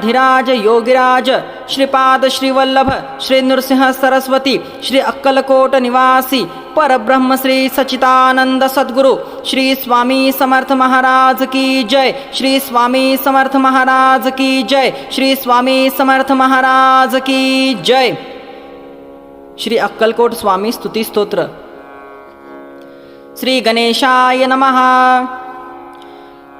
धीराज योगिराज श्रीपाद श्रीवल्लभ श्री नृसिंह सरस्वती श्री अक्कलकोट निवासी परब्रह्म श्री सचितानंद सद्गुरु श्री स्वामी समर्थ महाराज की जय श्री स्वामी समर्थ महाराज की जय श्री स्वामी समर्थ महाराज की जय। श्री अक्कलकोट स्वामी स्तुती स्तोत्र। श्री गणेशाय नमः।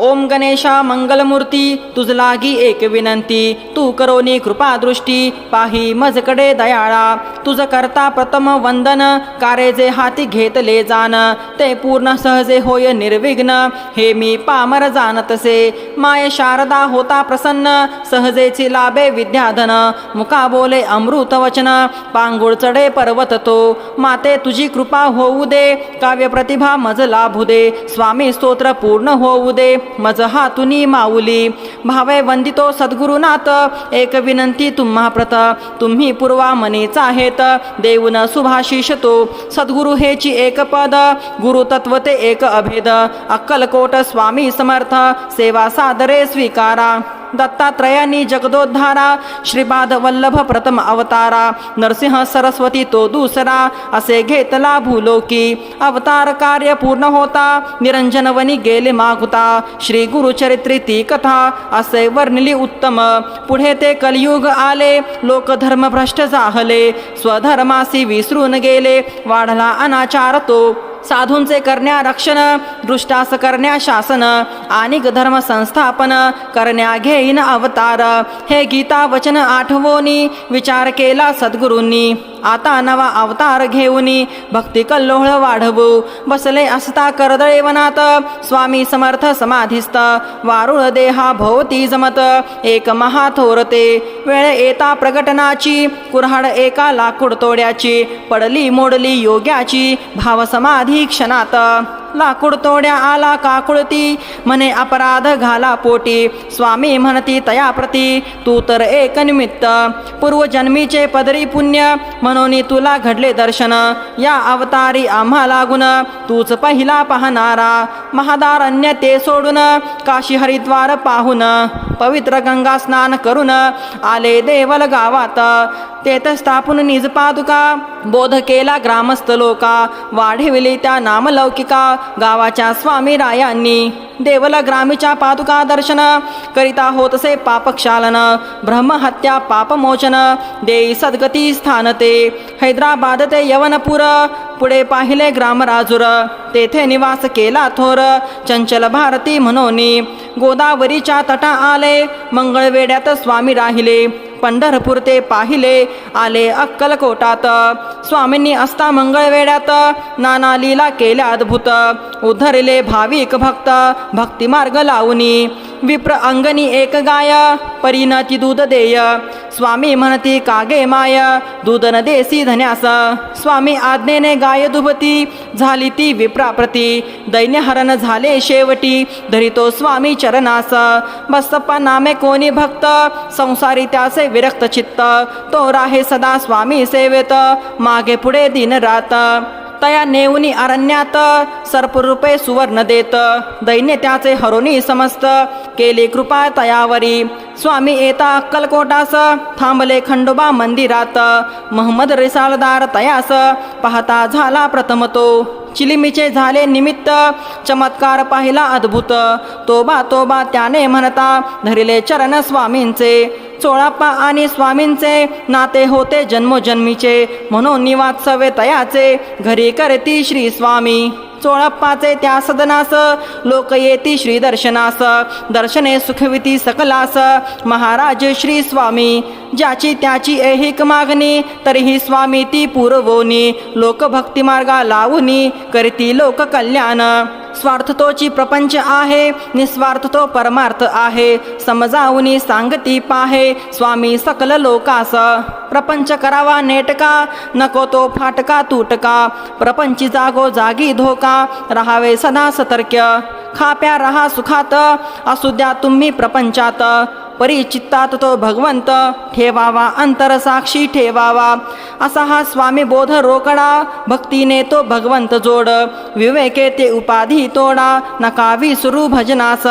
ओम गणेशा मंगलमूर्ती तुझ लागी एक विनंती. तू करोनी कृपादृष्टी पाही मजकडे दयाळा. तुझ करता प्रथम वंदन कारे जे हाती घेतले जान. ते पूर्ण सहजे होय निर्विघ्न हे मी पामर जाणतसे. माय शारदा होता प्रसन्न सहजेची लाभे विद्याधन. मुका बोले अमृत वचन पांगुळ चढे पर्वत तो माते तुझी कृपा होऊ दे काव्य प्रतिभा मज लाभू दे. स्वामी स्तोत्र पूर्ण होऊ दे. मज हातुनी माऊली. भावे वंदितो सद्गुरुनाथ एक विनंती तुम्हा प्रत तुम्ही पूर्वा मनीचा आहेत देऊन सुभाशिष तो सद्गुरु हेची एक पद गुरु तत्व ते एक अभेद. अक्कलकोट स्वामी समर्थ सेवा सादरे स्वीकारा. दत्तात्रयानी जगदोद्धारा श्रीपाद वल्लभ प्रथम अवतारा नरसिंह सरस्वती तो दुसरा असे घेतला भूलोकी अवतार कार्य पूर्ण होता निरंजनवनी गेले मागुता. श्री गुरुचरित्री ती कथा असे वर्णिली उत्तम. पुढे ते कलियुग आले लोक भ्रष्ट जाहले. स्वधर्मासी विसरून गेले वाढला अनाचार तो. साधूंचे करण्या रक्षण दृष्टास करण्या शासन आणि धर्म संस्थापन करण्या घेईन अवतार. हे गीता वचन आठवोनी विचार केला सद्गुरूंनी. आता नवा अवतार घेऊन भक्ती कल्लोळ वाढवू. बसले असता करदळे वनात. स्वामी समर्थ समाधिस्त. वारुळ देहा भोवती जमत. एक महाथोरते वेळ येता प्रगटनाची. कुऱ्हाड एका लाकूड तोड्याची. पडली मोडली योग्याची. भाव समाधी क्षणात. लाकूड तोड्या आला काकुळती. म्हणे अपराध घाला पोटी. स्वामी म्हणती तया प्रती तू तर एक निमित्त. पूर्वजन्मीचे पदरी पुण्य म्हणून तुला घडले दर्शन. या अवतारी आम्हा लागून तूच पहिला पाहणारा. महादारण्य ते सोडून काशी हरिद्वार पाहून पवित्र गंगा स्नान करून आले देवल गावात. तेथस्थापून निज पादुका बोध केला ग्रामस्थ लोका वाढविली त्या नामलौकिका गावाच्या स्वामी रायांनी देवला ग्रामीच्या पादुका दर्शन करिता होतसे पापक्षालन ब्रह्महत्या पापमोचन देई सद्गती स्थानते हैदराबाद ते यवनपूर पुढे पाहिले ग्रामराजूर. तेथे निवास केला थोर. चंचल भारती म्हणून. गोदावरीच्या तटा आले. मंगळवेड्यात स्वामी राहिले. पंढरपूर ते पाहिले. आले अक्कलकोटात. स्वामींनी असता मंगळवेड्यात नाना लीला केल्या अद्भुत. उधरले भाविक भक्त. भक्तिमार्ग लावणी. विप्र अंगणी एक गाय परिणती दूध देय। स्वामी म्हणती कागे माय दूध न देसी धन्यास। स्वामी आज्ञेने गाय दुभती झाली ती विप्राप्रती। दैन्यहरण झाले शेवटी धरितो स्वामी चरणास। बसप्पा नामे कोणी भक्त संसारी त्यासे विरक्त चित्त। तो राहे सदा स्वामी सेवेत मागे पुढे दिन रात। तया नेऊनी अरण्यात सर्परूपे सुवर्ण देत दैन्य त्याचे हरोनी समस्त केली कृपा तयावरी. स्वामी येता अक्कलकोटास थांबले खंडोबा मंदिरात. महम्मद रिसालदार तयास पाहता झाला प्रथम तो. चिलिमीचे झाले निमित्त चमत्कार पाहिला अद्भुत. तोबा तोबा त्याने म्हणता धरिले चरण स्वामींचे चोळाप्पा आणि स्वामींचे नाते होते जन्मोजन्मीचे म्हणून निवात्सवे तयाचे घरी करती श्री स्वामी. चोळप्पाचे त्या सदनास लोक येती श्री दर्शनास. दर्शने सुखविती सकलास. महाराज श्री स्वामी ज्याची त्याची ऐहिक मागणी तरीही स्वामी ती पुरवोनी. लोक भक्ती मार्गा लावूनी करती लोक स्वार्थतोची प्रपंच आहे निस्वार्थ तो परमार्थ आहे. समजावूनी सांगती पाहे स्वामी सकल लोकास. प्रपंच करावा नेटका नको तो फाटका तुटका. प्रपंची जागो जागी धोका राहावे सदा सतर्क खाप्या रहा सुखात असू द्या तुम्ही प्रपंचात. परिचित्तात तो भगवंत ठेवावा अंतर साक्षी ठेवावा। असा हा स्वामी बोध रोकडा भक्तीने तो भगवंत जोड। विवेके ते उपाधी तोडा नका विसरू भजनास।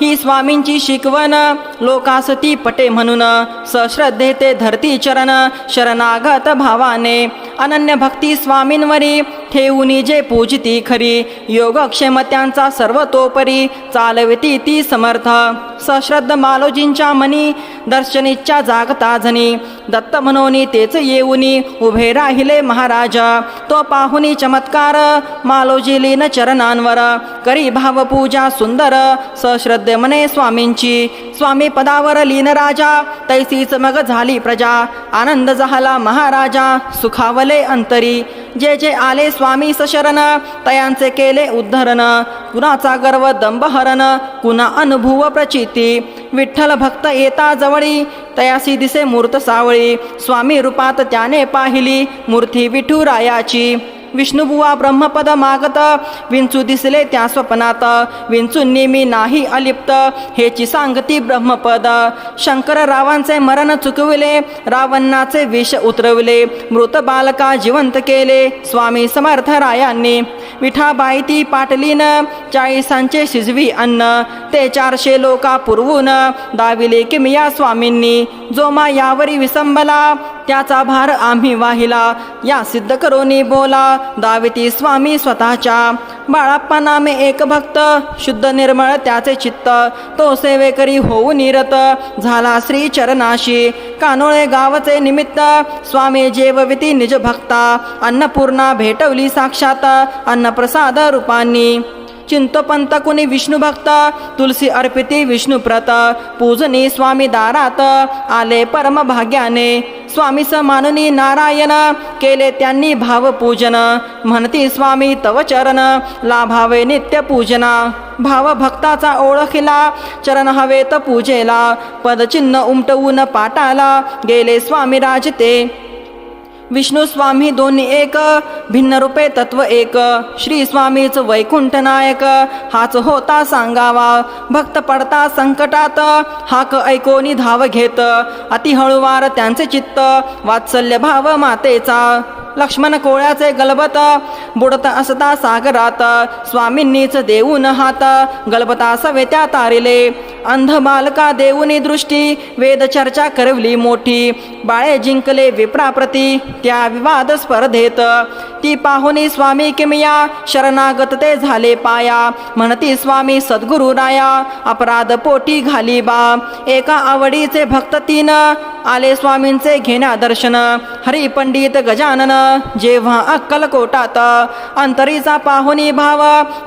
ही स्वामींची शिकवण. लोकासती पटे म्हणून. सश्रद्धे ते धरती चरण. शरणागत भावाने. अनन्य भक्ती स्वामींवरी. ठेवूनी जे पूजिती खरी. योगक्षेम त्यांचा सर्वतोपरी. चालविती ती समर्थ. सश्रद्ध मालोजींच्या मनी. दर्शनीच्या जागता झनी दत्त म्हणोनी तेच येऊनी उभे राहिले महाराज. तो पाहुनी चमत्कार मालोजी लीन चरणांवर. करी भावपूजा सुंदर सश्रद्धे मने स्वामींची. स्वामी पदावर लीन राजा तैसीच मग झाली प्रजा. आनंद झाला महाराजा सुखावले अंतरी. जे जे आले स्वामी सशरण तयांचे केले उद्धरण. कुणाचा गर्व दंभहरण कुणा अनुभव प्रचिती. विठ्ठल भक्त येता जवळी तयासी दिसे मूर्त सावळी. स्वामी रूपात त्याने पाहिली. मूर्ती विठुरायाची. विष्णुबुवा ब्रह्मपद मागत विंचू दिसले त्या स्वप्नात विंचूंनी नेमी नाही अलिप्त हेची सांगती ब्रह्मपद शंकर रावांचे मरण चुकविले रावणाचे विष उतरविले मृत बालका जिवंत केले स्वामी समर्थ रायांनी विठाबाई ती पाटलीन चाळीसांचे शिजवी अन्न ते चारशे लोका पुरवून दाविले किमिया स्वामींनी जो मा यावरी विसंबला त्याचा भार आम्ही वाहिला. या सिद्ध करोनी बोला. दाविती स्वामी स्वतःच्या. बाळाप्पा नामे एक भक्त. शुद्ध निर्मळ त्याचे चित्त. तो सेवेकरी होऊ निरत. झाला श्री चरणाशी. कानोळे गावचे निमित्त. स्वामी जेवविती निज भक्ता. अन्नपूर्णा भेटवली साक्षात. अन्नप्रसाद रूपांनी. चिंतपंत कुणी विष्णुभक्त तुलसी अर्पिती विष्णुप्रत. पूजनी स्वामी दारात. आले परमभाग्याने. स्वामी मानुनी नारायण केले त्यांनी भावपूजन. म्हणती स्वामी तव चरण लाभावे नित्य पूजना. भाव भक्ताचा ओळखिला चरण हवेत पूजेला. पदचिन्ह उमटवून पाटाला गेले स्वामी राजते. विष्णू स्वामी दोन्ही एक भिन्न रूपे तत्व एक. श्री स्वामीच वैकुंठ नायक हाच होता सांगावा. भक्त पडता संकटात हाक ऐकोनी धाव घेत. अति हळुवार त्यांचे चित्त वात्सल्य भाव मातेचा. लक्ष्मण कोळ्याचे गलबत बुडत असता सागरात. स्वामींनीच देऊन हात गलबता सवेत्या तारिले. अंध बालका देऊनी दृष्टी वेद चर्चा करवली मोठी. बाळे जिंकले विप्राप्रती त्या विवाद स्पर्धेत. ती पाहुनी स्वामी किमिया शरणागत ते झाले पाया. म्हणती स्वामी सद्गुरु राया अपराध पोटी घाली बा. एका आवडीचे भक्त तीन आले स्वामींचे घेण्या दर्शन. हरी पंडित गजानन जेव्हा अक्कलकोटात अंतरीचा पाहुनी भाव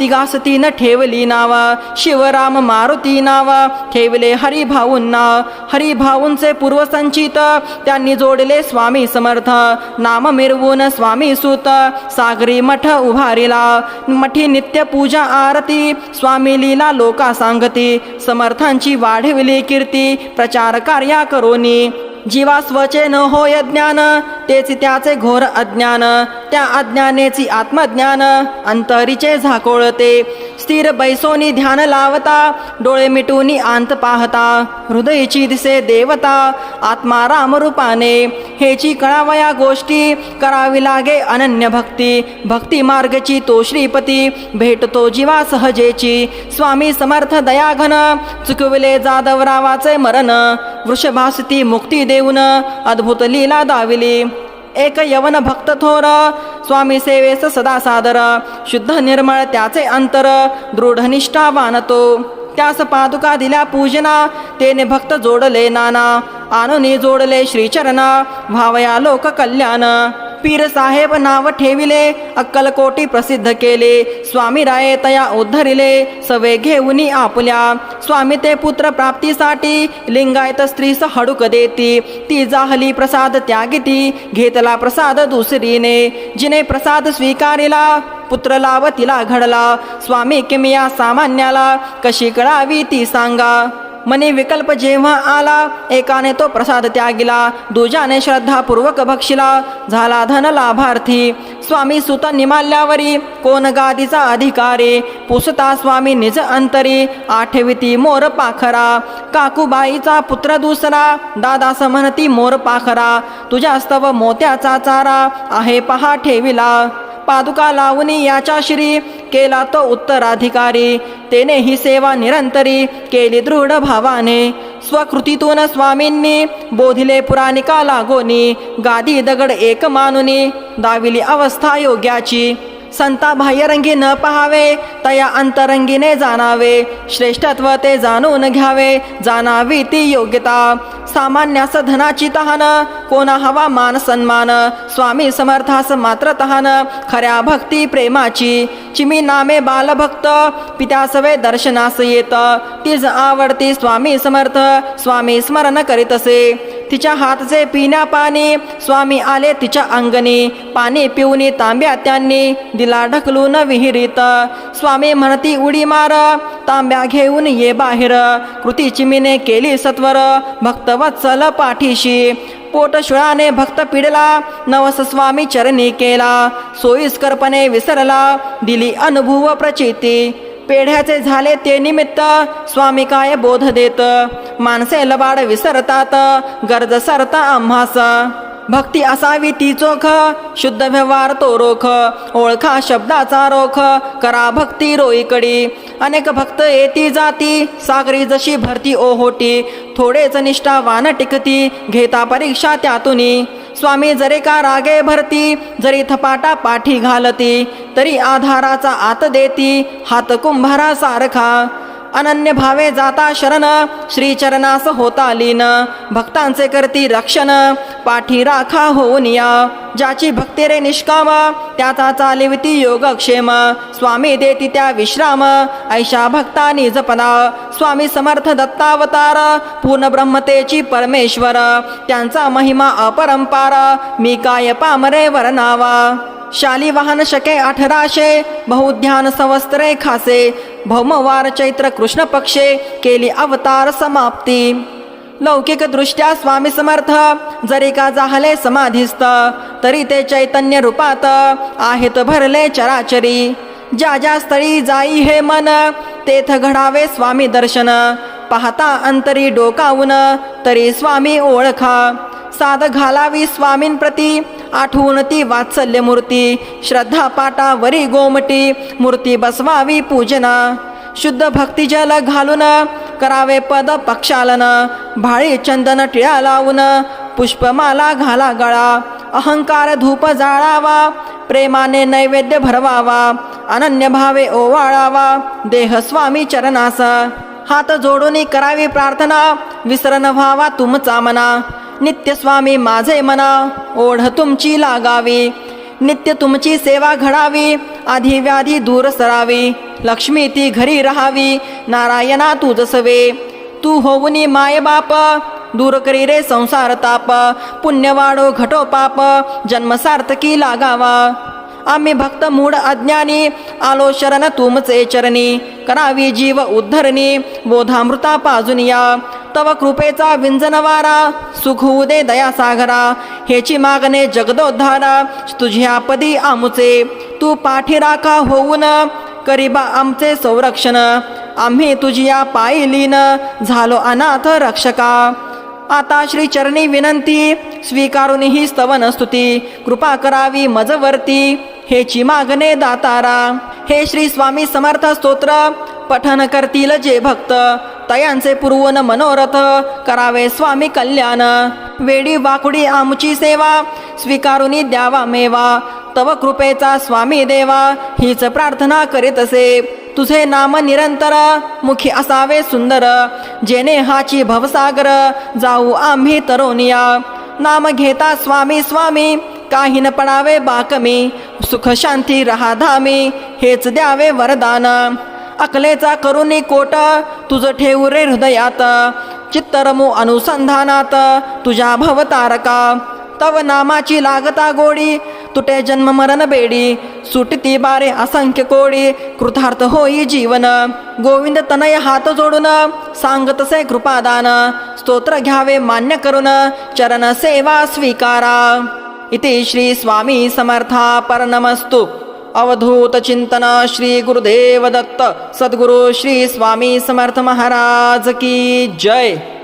तिघास तीन ठेवली नाव शिवराम मारुती नाव ठेवले हरिभाऊंना. हरिभाऊंचे पूर्वसंचित त्यांनी जोडले स्वामी समर्थ. नाम मिरवून स्वामी सुत सागरी मठ उभारिला. मठी नित्य पूजा आरती स्वामी लीला लोका सांगती. समर्थांची वाढविली कीर्ती प्रचार कार्या करोनी. जीवा स्वचे न होय ज्ञान तेच त्याचे घोर अज्ञान त्या अज्ञानेची आत्मज्ञान अंतरीचे झाकोळते. स्थिर बैसोनी ध्यान लावता डोळे मिटूनी आंत पाहता. हृदयची दिसे देवता आत्मा रामरूपाने. हेची कळावया गोष्टी करावी लागे अनन्य भक्ती. भक्ती मार्गची तो श्रीपती भेटतो जीवा सहजेची. स्वामी समर्थ दयाघन चुकविले जाधवरावाचे मरण. वृषभासती मुक्ती देऊन अद्भुत लीला दाविली एक यवन भक्त थोर स्वामी सेवेस सदा सादर शुद्ध निर्मळ त्याचे अंतर दृढ वानतो त्यास पादुका दिल्या पूजना तेने भक्त जोडले नाना आनोनी जोडले श्रीचरणा भावया लोक कल्याण पीर साहेब नाव ठेविले अक्कलकोटी प्रसिद्ध केले. स्वामी राये तया उद्धरिले सवे घेऊनी आपल्या. स्वामी ते पुत्र प्राप्तीसाठी लिंगायत स्त्रीस हडूक देती. ती जाहली प्रसाद त्यागिती घेतला प्रसाद दुसरीने. जिने प्रसाद स्वीकारिला पुत्र लाव तिला घडला. स्वामी किमिया सामान्याला कशी कळावी ती सांगा. मनी विकल्प जेव्हा आला एकाने तो प्रसाद त्यागिला. दुजाने श्रद्धापूर्वक भक्षिला झाला धन लाभार्थी. स्वामी सुत निमाल्यावरी कोण गादीचा अधिकारी? पुसता स्वामी निज अंतरी. आठविती मोर पाखरा. काकूबाईचा पुत्र दुसरा. दादास म्हणती मोर पाखरा. तुझ्या स्तव मोत्याचा चारा. आहे पहा ठेविला. पादुका लावणी याच्या श्री केला तो उत्तराधिकारी. तेने ही सेवा निरंतरी केली दृढ भावाने. स्वकृतीतून स्वामींनी बोधिले पुराणिका लागोनी. गादी दगड एक मानुनी. दाविली अवस्था योग्याची. संता बाह्यरंगी न पहावे तया अंतरंगीने जाणावे. श्रेष्ठत्व ते जाणून घ्यावे जाणावी ती योग्यता. सामान्यास धनाची तहान कोणा हवा मान सन्मान. स्वामी समर्थास मात्र तहान खऱ्या भक्ती प्रेमाची. चिमी नामे बालभक्त पित्यासवे दर्शनास येत. तीज आवडती स्वामी समर्थ स्वामी स्मरण करीतसे तिच्या हातचे पिण्या पाणी स्वामी आले तिच्या अंगणी. पाणी पिऊनी तांब्या त्यांनी दिला ढकलून विहिरीत. स्वामी म्हणती उडी मार तांब्या घेऊन ये बाहेर. कृती चिमीने केली सत्वर भक्तवत्सल पाठीशी. पोट शुळाने भक्त पिडला नवस स्वामी चरणी केला. सोयीस्करपणे विसरला दिली अनुभव प्रचिती. पेढ्याचे झाले ते निमित्त स्वामी काय बोध देत? माणसे लबाड विसरतात गरज सरता आम्हास. भक्ती असावी ती चोख. शुद्ध व्यवहार तो रोख. ओळखा शब्दाचा रोख. करा भक्ती रोईकडी. अनेक भक्त येती जाती. सागरी जशी भरती ओहोटी. थोडेच निष्ठावान टिकती. घेता परीक्षा त्यातुनी. स्वामी जरे का रागे भरती जरी थपाटा पाठी घालती तरी आधाराचा आत देती. हात कुंभारा सारखा अनन्य भावे जाता शरण श्रीचरणास होता लीन. भक्तांचे करती रक्षण पाठी राखा होऊन या. ज्याची भक्ती रे निष्काम त्याचा चालिवती योगक्षेम. स्वामी देती त्या विश्राम ऐशा भक्ता जपना. स्वामी समर्थ दत्तावतार पूर्ण ब्रह्मतेची परमेश्वर. त्यांचा महिमा अपरंपार मी काय पामरे वर्णावा? शाली वाहन शके अठराशे बहुध्यान सवस्त्रे खासे भौमवार चैत्र कृष्ण पक्षे केली अवतार समाप्ती. लौकिक दृष्ट्या स्वामी समर्थ जरी का जाहले समाधीस्त तरी ते चैतन्य रूपात आहेत भरले चराचरी. ज्या ज्या स्थळी जाई हे मन तेथ घडावे स्वामी दर्शन. पाहता अंतरी डोकावून तरी स्वामी ओळखा. साध घालावी स्वामींप्रती आठवून ती वात्सल्य मूर्ती. श्रद्धा पाटा वरी गोमटी मूर्ती बसवावी पूजना. शुद्ध भक्तिजल घालून करावे पद पक्षालन. भाळी चंदन टिळा लावून पुष्पमाला घाला गळा. अहंकार धूप जाळावा प्रेमाने नैवेद्य भरवावा. अनन्य भावे ओवाळावा देह स्वामी चरणास. हात जोडून करावी प्रार्थना विसरण व्हावा तुमचा मना. नित्य स्वामी माझे मना ओढ तुमची लागावी. नित्य तुमची सेवा घडावी आधी व्याधी दूर सरावी. लक्ष्मी ती घरी राहावी नारायणा तू जसवे. तू होऊनी माय बाप दूर करी रे संसार ताप. पुण्य वाढो घटो पाप जन्म सार्थकी लागावा. आम्ही भक्त मूढ अज्ञानी आलो शरण तुमचे चरणी. करावी जीव उद्धरणी बोधामृता पाजून या. तव कृपेचा विंजनवारा सुख होऊ दे दया सागरा हेची मागणे जगदोद्धारा तुझ्या पदी आमुचे तू पाठी राखा होऊन करीबा आमचे संरक्षण आम्ही तुझिया पायी लीन झालो अनाथ रक्षका. आता श्री चरणी विनंती स्वीकारून ही स्तवन स्तुती कृपा करावी मजवर्ती हेची मागणे दातारा. हे श्री स्वामी समर्थ स्तोत्र पठन करतील जे भक्त तयांचे पूर्वन मनोरथ करावे स्वामी कल्याण. वेडी वाकुडी आमची सेवा स्वीकारुनी द्यावा मेवा. तव कृपेचा स्वामी देवा हीच प्रार्थना करीत असे तुझे नाम निरंतर मुखी असावे सुंदर. जेने हाची भवसागर जाऊ आम्ही तरोनिया. नाम घेता स्वामी स्वामी काही न पडावे बाकमी. सुख शांती रहा धामी हेच द्यावे वरदान. अकलेचा करुणी कोट तुझं ठेवू रे हृदयात. चित्तरमू अनुसंधानात तुझ्या भवतारका. तव नामाची लागता गोडी तुटे जन्म मरण बेडी. सुटती बारे असंख्य कोडी कृतार्थ होई जीवन. गोविंद तनय हात जोडून सांगतसे कृपादान. स्तोत्र घ्यावे मान्य करून चरण सेवा स्वीकारा. इति श्री स्वामी समर्था परनमस्तु. अवधूत चिंतना श्री गुरुदेव दत्त सद्गुरु श्री स्वामी समर्थ महाराज की जय.